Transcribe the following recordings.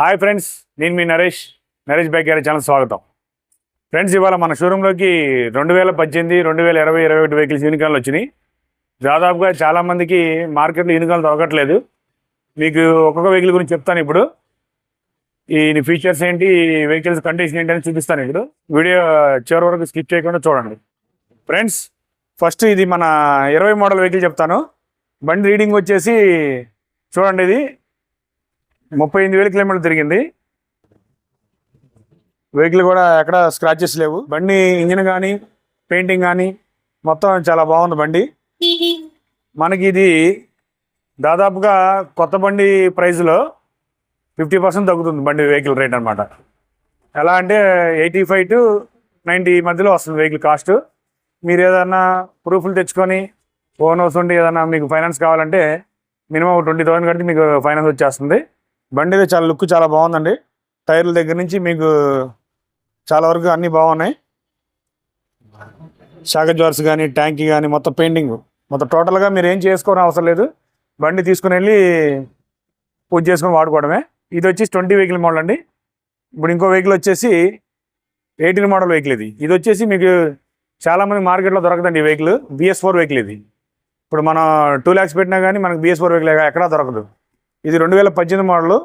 Hi friends నేను మీ Naresh Naresh bike గారి ఛానల్ స్వాగతం. ఫ్రెండ్స్ ఇవాళ మన షోరూంలోకి రెండు వేల పద్దెనిమిది రెండు వేల ఇరవై ఇరవై ఒకటి వెహికల్స్ యూనికాన్లు వచ్చినాయి. దాదాపుగా చాలామందికి మార్కెట్లో యూనికాన్లు దొరకట్లేదు. మీకు ఒక్కొక్క వెహికల్ గురించి చెప్తాను ఇప్పుడు. ఈ ఫీచర్స్ ఏంటి వెహికల్స్ కండిషన్ ఏంటి అని చూపిస్తాను ఇప్పుడు. వీడియో చివరి వరకు స్కిప్ చేయకుండా చూడండి. ఫ్రెండ్స్ ఫస్ట్ ఇది మన ఇరవై మోడల్ వెహికల్ చెప్తాను. బండి రీడింగ్ వచ్చేసి చూడండి ఇది. ముప్పై ఎనిమిది వేల కిలోమీటర్లు తిరిగింది. వెహికల్ కూడా ఎక్కడ స్క్రాచెస్ లేవు. బండి ఇంజిన్ కానీ పెయింటింగ్ కానీ మొత్తం చాలా బాగుంది బండి. మనకి ఇది దాదాపుగా కొత్త బండి ప్రైస్లో ఫిఫ్టీ పర్సెంట్ తగ్గుతుంది బండి వెహికల్ రేట్ అనమాట ఎలా అంటే ఎయిటీ ఫైవ్ టు నైంటీ మధ్యలో వస్తుంది వెహికల్ కాస్ట్ మీరు ఏదన్నా ప్రూఫ్లు తెచ్చుకొని ఓన్ హౌస్ ఉండి ఏదన్నా మీకు ఫైనాన్స్ కావాలంటే మినిమం ట్వంటీ థౌసండ్ కడితే మీకు ఫైనాన్స్ వచ్చేస్తుంది. బండి అయితే చాలా లుక్ చాలా బాగుందండి. టైర్ల దగ్గర నుంచి మీకు చాలా వరకు అన్నీ బాగున్నాయి. షాక జార్స్ కానీ ట్యాంక్ కానీ మొత్తం పెయింటింగ్ మొత్తం టోటల్గా మీరు ఏం చేసుకోవడం అవసరం లేదు. బండి తీసుకుని వెళ్ళి పూజ చేసుకొని వాడుకోవడమే. ఇది వచ్చేసి ట్వంటీ వెహికల్ మోడల్ అండి. ఇప్పుడు ఇంకో వెహికల్ వచ్చేసి ఎయిటీన్ మోడల్ వెహికల్ ఇది. ఇది వచ్చేసి మీకు చాలామంది మార్కెట్లో దొరకదండి ఈ వెహికల్. బిఎస్ ఫోర్ వెహికల్ ఇది. ఇప్పుడు మనం టూ ల్యాక్స్ పెట్టినా కానీ మనకు బిఎస్ ఫోర్ వెహికల్ ఎక్కడా దొరకదు. ఇది రెండు వేల పద్దెనిమిది మోడల్.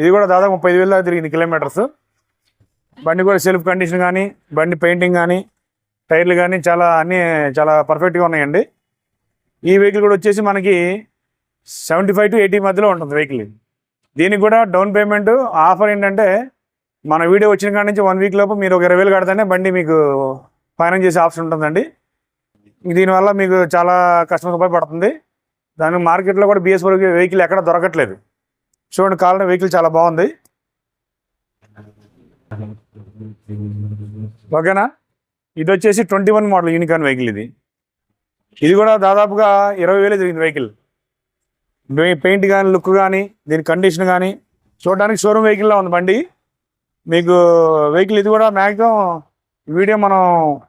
ఇది కూడా దాదాపు ముప్పై ఐదు వేల దాకా తిరిగింది కిలోమీటర్స్. బండి కూడా సెల్ఫ్ కండిషన్ కానీ బండి పెయింటింగ్ కానీ టైర్లు కానీ చాలా అన్నీ చాలా పర్ఫెక్ట్గా ఉన్నాయండి. ఈ వెహికల్ కూడా వచ్చేసి మనకి సెవెంటీ ఫైవ్ టు ఎయిటీ మధ్యలో ఉంటుంది వెహికల్ దీనికి కూడా డౌన్ పేమెంట్ ఆఫర్ ఏంటంటే మన వీడియో వచ్చిన కాడ నుంచి వన్ వీక్ లోపు మీరు ఒక ఇరవై వేలు కడితేనే బండి మీకు ఫైనాన్స్ చేసే ఆప్షన్ ఉంటుందండి. దీనివల్ల మీకు చాలా కస్టమర్ ఉపయోగపడుతుంది. దాని మార్కెట్లో కూడా బిఎస్ ఫోర్ వెహికల్ ఎక్కడ దొరకట్లేదు. చూడండి కావాలంటే వెహికల్ చాలా బాగుంది. ఓకేనా? ఇది వచ్చేసి twenty one model Unicorn vehicle ఇది. ఇది కూడా దాదాపుగా ఇరవై వేలు జరిగింది వెహికల్ పెయింట్ కానీ లుక్ కానీ దీని కండిషన్ కానీ చూడడానికి షోరూమ్ వెహికల్లో ఉంది బండి. మీకు వెహికల్ ఇది కూడా మ్యాక్సిమం వీడియో మనం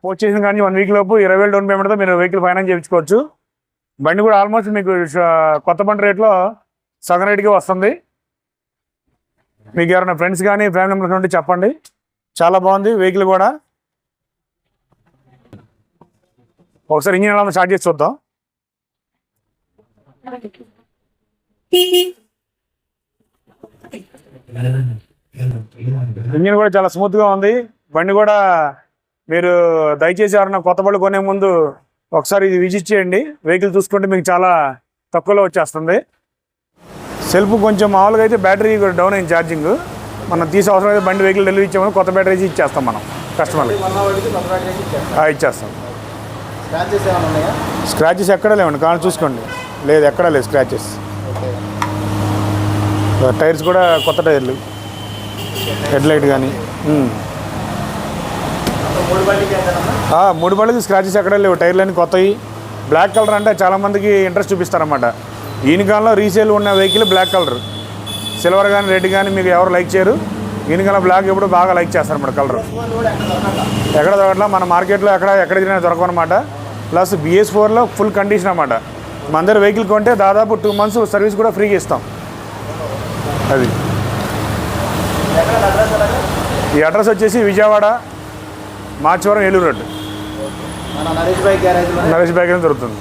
పోస్ట్ చేసిన కానీ వన్ వీక్ లోపు ఇరవై వేలు డౌన్ పేమెంట్తో మీరు వెహికల్ ఫైనాన్స్ చేయించుకోవచ్చు. బండి కూడా ఆల్మోస్ట్ మీకు కొత్త బండి రేట్లో సగం రేటుకి వస్తుంది. మీకు ఎవరైనా ఫ్రెండ్స్ కానీ ఫ్యామిలీ మెంబర్స్ ఉంటే చెప్పండి. చాలా బాగుంది వెహికల్ కూడా. ఒకసారి ఇంజిన్ ఎలా స్టార్ట్ చేసి చూద్దాం. ఇంజిన్ కూడా చాలా స్మూత్గా ఉంది. బండి కూడా మీరు దయచేసి ఎవరైనా కొత్త బళ్ళు కొనే ముందు ఒకసారి ఇది విజిట్ చేయండి. వెహికల్ చూసుకుంటే మీకు చాలా తక్కువలో వచ్చేస్తుంది. సెల్ఫ్ కొంచెం మామూలుగా అయితే బ్యాటరీ డౌన్ అయింది ఛార్జింగ్. మనం తీసే అవసరం అయితే బండి వెహికల్ డెలివరీ ఇచ్చాము కొత్త బ్యాటరీ ఇచ్చేస్తాం మనం కస్టమర్కి ఇచ్చేస్తాం ఆ, ఇచ్చేస్తాం. స్క్రాచెస్ ఎక్కడ లేవండి? కానీ చూసుకోండి. లేదు ఎక్కడా లేదు స్క్రాచెస్. టైర్స్ కూడా కొత్త టైర్లు. హెడ్ లైట్ కానీ మూడు బండికి స్క్రాచెస్ ఎక్కడ లేవు. టైర్లన్నీ కొత్తవి బ్లాక్ కలర్ అంటే చాలామందికి ఇంట్రెస్ట్ చూపిస్తారన్నమాట. ఈయనకాలంలో రీసేల్ ఉన్న వెహికల్ బ్లాక్ కలర్ సిల్వర్ కానీ రెడ్ కానీ మీకు ఎవరు లైక్ చేయరు. ఈయనకాలం బ్లాక్ ఎప్పుడు బాగా లైక్ చేస్తారన్నమాట కలర్ ఎక్కడ దొరకట్లా మన మార్కెట్లో ఎక్కడ ఎక్కడ తిరిగినా దొరకవు అనమాట ప్లస్ బిఎస్ ఫోర్లో ఫుల్ కండిషన్ అనమాట మన దగ్గర వెహికల్ కొంటే దాదాపు టూ మంత్స్ సర్వీస్ కూడా ఫ్రీగా ఇస్తాం అది. ఈ అడ్రస్ వచ్చేసి Vijayawada. Marchivaram Eluru road. Naresh bike bag దొరుకుతుంది.